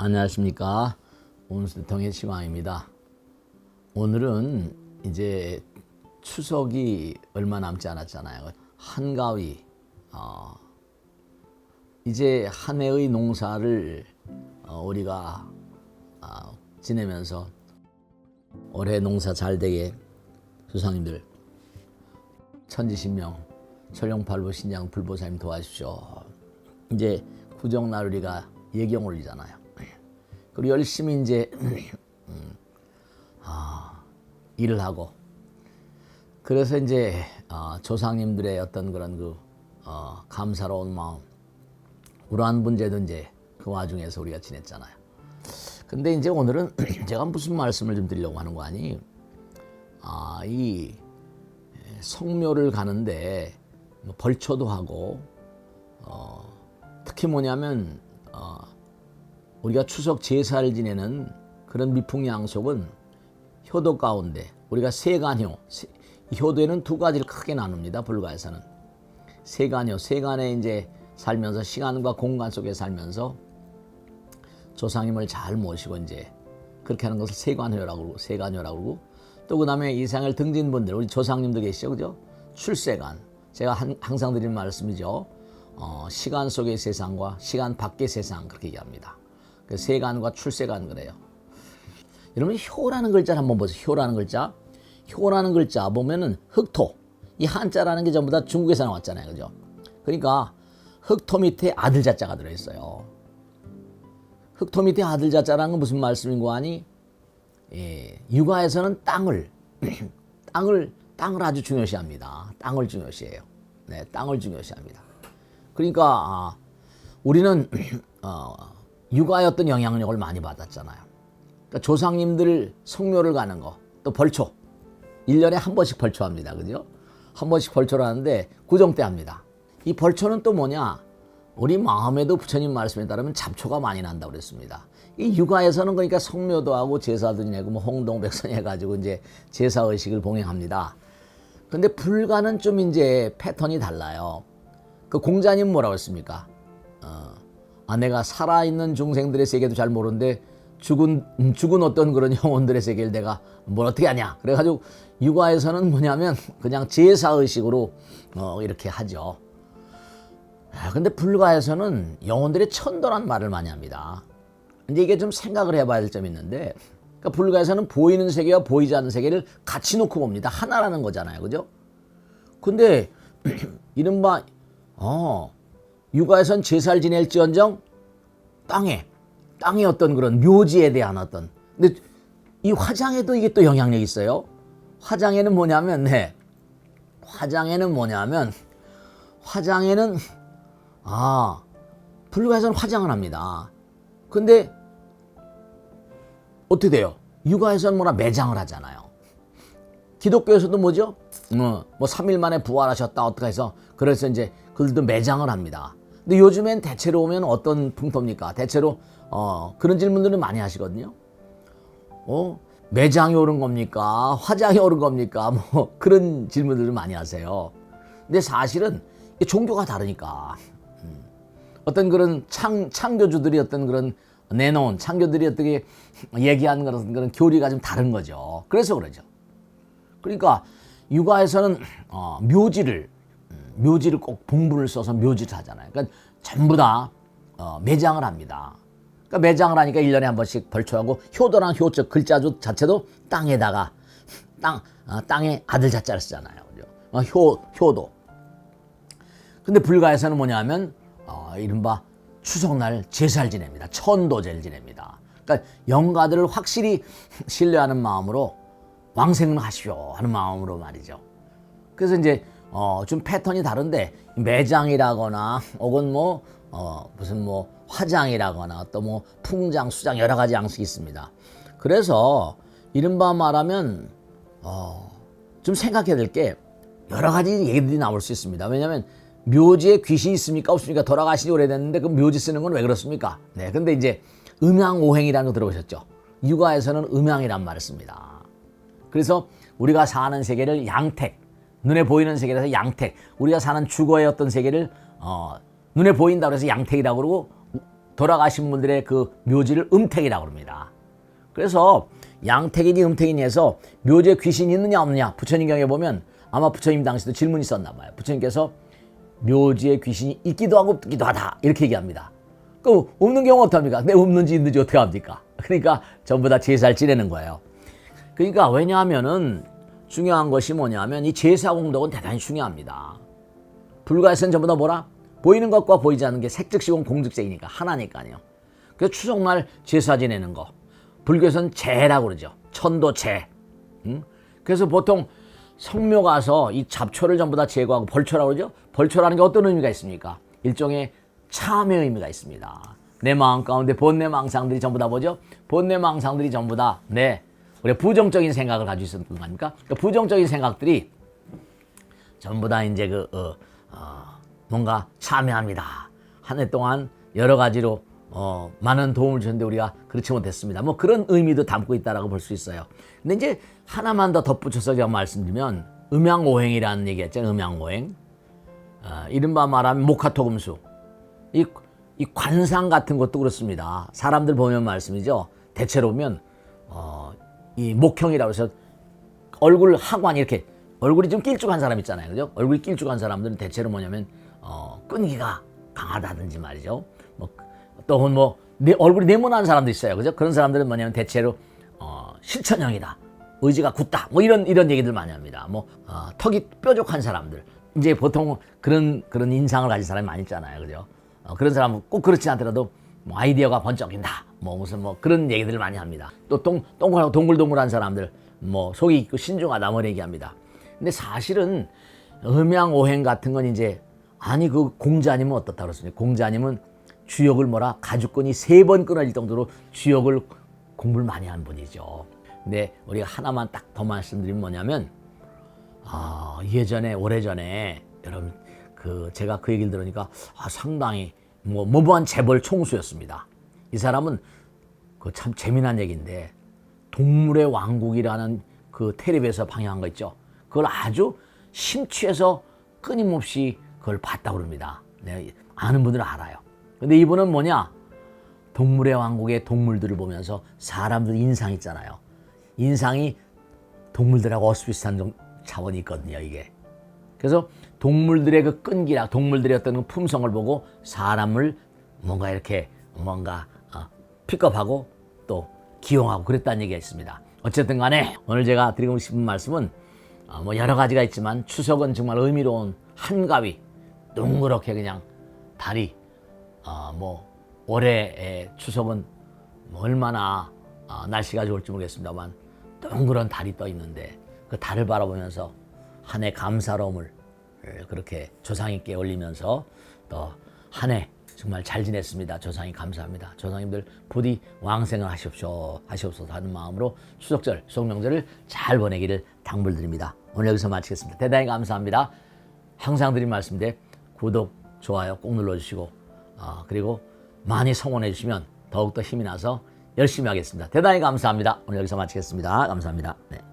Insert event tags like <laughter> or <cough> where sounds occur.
안녕하십니까. 온수통의 시황입니다. 오늘은 이제 추석이 얼마 남지 않았잖아요. 한가위, 어, 이제 한 해의 농사를 어, 우리가 어, 지내면서 올해 농사 잘 되게 조상님들 천지신명 철룡팔보 신장 불보사님 도와주십시오. 이제 구정날 우리가 예경 올리잖아요. 그리고 열심히 이제 <clears throat> 음, 아, 일을 하고 그래서 이제 어, 조상님들의 어떤 그런 그 어, 감사로운 마음 우라한 문제도 이제 그 와중에서 우리가 지냈잖아요. 근데 이제 오늘은 <clears throat> 제가 무슨 말씀을 좀 드리려고 하는 거 아니? 아, 이 성묘를 가는데 뭐 벌초도 하고 어, 특히 뭐냐면 어, 우리가 추석 제사를 지내는 그런 미풍양속은 효도 가운데 우리가 세간효 효도에는 두 가지를 크게 나눕니다 불가에서는. 세간효 세간에 이제 살면서 시간과 공간 속에 살면서 조상님을 잘 모시고 이제 그렇게 하는 것을 세관효라고 그러고 세간효라고 그러고 또 그다음에 이 생을 등진 분들 우리 조상님들 계시죠 그죠? 출세관 제가 한- 항상 드리는 말씀이죠. 어, 시간 속의 세상과 시간 밖의 세상 그렇게 얘기합니다. 그 세간과 출세관 그래요 여러분 효라는 글자를 한번 보세요 효라는 글자 효라는 글자 보면은 흑토 이 한자라는 게 전부 다 중국에서 나왔잖아요 그죠 그러니까 흑토 밑에 아들 자자가 들어 있어요 흑토 밑에 아들 자자라는 건 무슨 말씀인 거 아니? 예, 육아에서는 땅을 <clears throat> 땅을 땅을 아주 중요시합니다. 땅을 중요시해요. 네, 땅을 중요시합니다. 그러니까 아, 우리는 <clears throat> 어, 육아의 어떤 영향력을 많이 받았잖아요. 그러니까 조상님들 성묘를 가는 거, 또 벌초. 1년에 한 번씩 벌초합니다. 그죠? 한 번씩 벌초를 하는데 구정 때 합니다. 이 벌초는 또 뭐냐? 우리 마음에도 부처님 말씀에 따르면 잡초가 많이 난다고 그랬습니다. 이 육아에서는 그러니까 성묘도 하고 제사도 지내고 뭐 홍동 백선 해가지고 이제 제사 의식을 봉행합니다. 근데 불가는 좀 이제 패턴이 달라요. 그 공자님 뭐라고 했습니까? 어, 아 내가 살아있는 중생들의 세계도 잘 모르는데 죽은 음, 죽은 어떤 그런 영혼들의 세계를 내가 뭘 어떻게 하냐? 그래가지고 육아에서는 뭐냐면 그냥 제사 의식으로 어, 이렇게 하죠. 아, 근데 불가에서는 영혼들의 천도란 말을 많이 합니다. 근데 이게 좀 생각을 해봐야 될 점이 있는데, 그러니까 불가에서는 보이는 세계와 보이지 않는 세계를 같이 놓고 봅니다. 하나라는 거잖아요. 그죠? 근데, <clears throat> 이른바, 어, 육아에선 제사를 지낼지언정 땅에, 땅의 어떤 그런 묘지에 대한 어떤, 근데 이 화장에도 이게 또 영향력이 있어요. 화장에는 뭐냐면, 네. 화장에는 뭐냐면, 화장에는 아, 불가에서는 화장을 합니다. 근데 어떻게 돼요? 육아에서는 뭐라 매장을 하잖아요. 기독교에서도 뭐죠? 뭐, 뭐 3일 만에 부활하셨다 어떻게 해서 그래서 이제 그들도 매장을 합니다. 근데 요즘엔 대체로 오면 어떤 풍토입니까? 대체로 어, 그런 질문들을 많이 하시거든요. 어, 매장이 오른 겁니까? 화장이 오른 겁니까? 뭐 <laughs> 그런 질문들을 많이 하세요. 근데 사실은 이 종교가 다르니까 음, 어떤 그런 창, 창조주들이 어떤 그런 내놓은 창조들이 어떻게 얘기한 그런, 그런 교리가 좀 다른 거죠. 그래서 그러죠. 그러니까 육아에서는 어, 묘지를 음, 묘지를 꼭 봉분을 써서 묘지를 하잖아요. 그러니까 전부 다 어, 매장을 합니다. 그러니까 매장을 하니까 일년에 한 번씩 벌초하고 효도란 효자 글자 자체도 땅에다가 땅 어, 땅에 아들 자자를 쓰잖아요. 어, 효 효도. 근데 불가에서는 뭐냐면 어, 이른바 추석날 제사를 지냅니다. 천도제를 지냅니다. 그러니까 영가들을 확실히 신뢰하는 마음으로 왕생을 하시오 하는 마음으로 말이죠. 그래서 이제 어, 좀 패턴이 다른데 매장이라거나 혹은 뭐 어, 무슨 뭐 화장이라거나 또 뭐 풍장, 수장 여러 가지 양식이 있습니다. 그래서 이른바 말하면 어, 좀 생각해야 될 게 여러 가지 얘기들이 나올 수 있습니다. 왜냐하면 묘지에 귀신이 있습니까 없습니까 돌아가신 지 오래됐는데 그 묘지 쓰는 건 왜 그렇습니까? 네, 근데 이제 음양오행이라는 거 들어보셨죠? 육아에서는 음양이란 말을 씁니다. 그래서 우리가 사는 세계를 양택, 눈에 보이는 세계에서 양택, 우리가 사는 주거의 어떤 세계를 어, 눈에 보인다고 해서 양택이라고 그러고 돌아가신 분들의 그 묘지를 음택이라고 합니다. 그래서 양택이니 음택이니 해서 묘지에 귀신이 있느냐 없느냐 부처님 경에 보면 아마 부처님 당시도 질문이 있었나 봐요. 부처님께서 묘지에 귀신이 있기도 하고 없기도 하다 이렇게 얘기합니다. 그 없는 경우 어떡합니까? 내 없는지 있는지 어떻게 합니까? 그러니까 전부 다 제사를 지내는 거예요. 그러니까 왜냐하면은 중요한 것이 뭐냐면 이 제사 공덕은 대단히 중요합니다. 불가에서는 전부 다 뭐라? 보이는 것과 보이지 않는 게 색즉시공 공즉색이니까 하나니까요. 그래서 추석날 제사 지내는 거. 불교에서는 제라고 그러죠. 천도제. 응? 그래서 보통 성묘 가서 이 잡초를 전부 다 제거하고 벌초라고 그러죠. 벌초라는 게 어떤 의미가 있습니까? 일종의 참의 의미가 있습니다. 내 마음 가운데 본내 망상들이 전부 다 뭐죠? 본내 망상들이 전부 다 네. 우리 부정적인 생각을 가지고 있었던 거 아닙니까? 그 부정적인 생각들이 전부 다 이제 그 어, 어, 뭔가 참여합니다. 한 해 동안 여러 가지로 어, 많은 도움을 주는데 우리가 그렇지 못했습니다. 뭐 그런 의미도 담고 있다라고 볼 수 있어요. 근데 이제 하나만 더 덧붙여서 제가 말씀드리면 음양오행이라는 얘기했죠. 음양오행. 어, 이른바 말하면 목화토금수. 이, 이 관상 같은 것도 그렇습니다. 사람들 보면 말씀이죠. 대체로 보면 어, 이 목형이라고 해서 얼굴 하관 이렇게 얼굴이 좀 길쭉한 사람 있잖아요. 그죠? 얼굴이 길쭉한 사람들은 대체로 뭐냐면 어, 끈기가 강하다든지 말이죠. 뭐또뭐 내 얼굴이 네모난 사람도 있어요. 그죠? 그런 사람들은 뭐냐면 대체로 어, 실천형이다. 의지가 굳다. 뭐 이런 이런 얘기들 많이 합니다. 뭐 어, 턱이 뾰족한 사람들. 이제 보통 그런 그런 인상을 가진 사람이 많이 있잖아요. 그죠? 어, 그런 사람은 꼭 그렇지 않더라도 뭐 아이디어가 번쩍인다. 뭐 무슨 뭐 그런 얘기들을 많이 합니다. 또 동, 동글하고 동글동글한 사람들 뭐 속이 있고 신중하다 뭐 얘기합니다. 근데 사실은 음양오행 같은 건 이제 아니 그 공자님은 어떻다 그랬습니까? 공자님은 주역을 뭐라 가죽끈이 세 번 끊어질 정도로 주역을 공부를 많이 한 분이죠. 근데 우리가 하나만 딱 더 말씀드리면 뭐냐면 아, 예전에 오래전에 여러분 그 제가 그 얘기를 들으니까 아, 상당히 뭐 무모한 재벌 총수였습니다. 이 사람은 그 참 재미난 얘기인데 동물의 왕국이라는 그 텔레비에서 방영한 거 있죠. 그걸 아주 심취해서 끊임없이 그걸 봤다고 그럽니다. 네, 아는 분들은 알아요. 근데 이분은 뭐냐? 동물의 왕국의 동물들을 보면서 사람들 인상 있잖아요. 인상이 동물들하고 어스비슷한 좀 차원이 있거든요, 이게. 그래서 동물들의 그 끈기라 동물들의 어떤 그 품성을 보고 사람을 뭔가 이렇게 뭔가 어, 픽업하고 또 기용하고 그랬다는 얘기가 있습니다. 어쨌든 간에 오늘 제가 드리고 싶은 말씀은 어, 뭐 여러 가지가 있지만 추석은 정말 의미로운 한가위 동그랗게 그냥 달이 어, 뭐 올해의 추석은 뭐 얼마나 어, 날씨가 좋을지 모르겠습니다만 동그란 달이 떠 있는데 그 달을 바라보면서 한 해 감사로움을 그렇게 조상님께 올리면서 또 한해 정말 잘 지냈습니다. 조상님 감사합니다. 조상님들 부디 왕생을 하십시오. 하시옵소서 하는 마음으로 추석절, 추석명절을 잘 보내기를 당부드립니다. 오늘 여기서 마치겠습니다. 대단히 감사합니다. 항상 드린 말씀인데 구독, 좋아요 꼭 눌러주시고 어, 그리고 많이 성원해 주시면 더욱더 힘이 나서 열심히 하겠습니다. 대단히 감사합니다. 오늘 여기서 마치겠습니다. 감사합니다. 네.